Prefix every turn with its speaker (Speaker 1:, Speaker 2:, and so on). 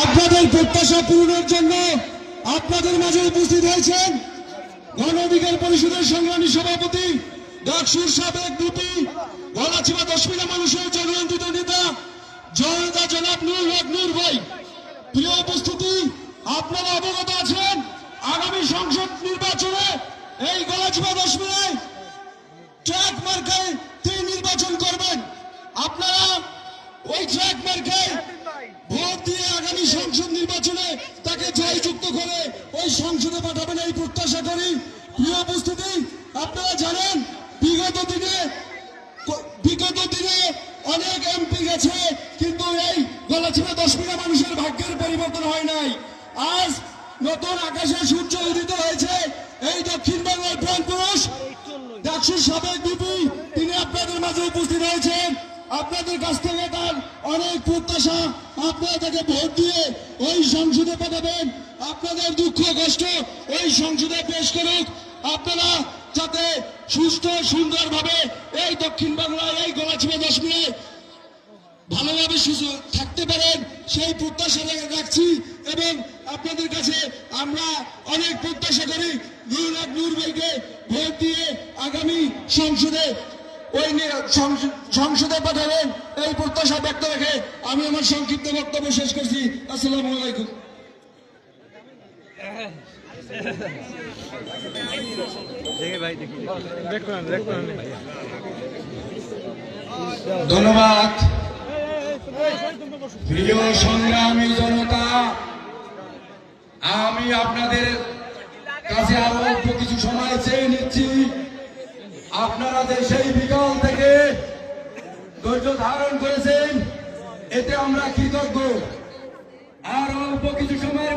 Speaker 1: আপনাদের প্রত্যাশা পূরণের জন্য আপনাদের মাঝে উপস্থিত হয়েছেন গণ অধিকার পরিষদের সংগ্রামী সভাপতি, ডাকসুর সাবেক দুটি গলাচিমা দশমিনা মানুষের জনয়ন্ত্রিত নেতা, জনতা জনাব নুর হক নূর ভাই। প্রিয় উপস্থিতি, আপনারা অবগত আছেন, আগামী সংসদ নির্বাচনে এই গলাচিমা দশমিনায় ট্রাক মার্কায় তিনি নির্বাচন করবেন। আপনারা ওই ট্রাক মার্কায় ভোট দিয়ে আগামী সংসদ নির্বাচনে তাকে জয়যুক্ত করে ওই সংসদে পাঠাবেন এই প্রত্যাশা করি। প্রিয় উপস্থিতি, আপনারা জানেন, বিগত দিনে বিগত দিনে অনেক এমপি গেছে, কিন্তু এই গলাচিপা দশ মিনা মানুষের ভাগ্যের পরিবর্তন হয় নাই। আজ নতুন আকাশে সূর্য উদিত হয়েছে, এই দক্ষিণ বাংলার প্রাণ পুরুষ, ডাকসুর সাবেক বিপি তিনি আপনাদের মাঝে উপস্থিত হয়েছেন। আপনাদের কাছ থেকে তার অনেক প্রত্যাশা আপনারা তাকে ভোট দিয়ে ওই সংসদে পাঠাবেন। আপনাদের দুঃখ কষ্ট ওই সংসদে পেশ করুক। আপনারা যাতে সুস্থ, সুন্দরভাবে এই দক্ষিণ বাংলায় এই গলাচিপা দশমিনে ভালোভাবে থাকতে পারেন, সেই প্রত্যাশা রাখছি এবং আপনাদের কাছে আমরা অনেক প্রত্যাশা করি। নুর হক নূর ভাইকে ভোট দিয়ে আগামী সংসদে ওই সংসদে পাঠাবেন এই প্রত্যাশা ব্যক্ত রেখে আমি আমার সংক্ষিপ্ত বক্তব্য শেষ করছি। আসসালামু আলাইকুম।
Speaker 2: দেখে ভাই দেখি। দেখুন দেখুন।
Speaker 1: ধন্যবাদ। প্রিয় সংগ্রামী জনতা আমি আপনাদের কাছে আরও অল্প কিছু সময় চেয়ে নিচ্ছি। আপনারা যে সেই বিকাল থেকে ধৈর্য ধারণ করেছেন, এতে আমরা কৃতজ্ঞ। আর অল্প কিছু সময়ের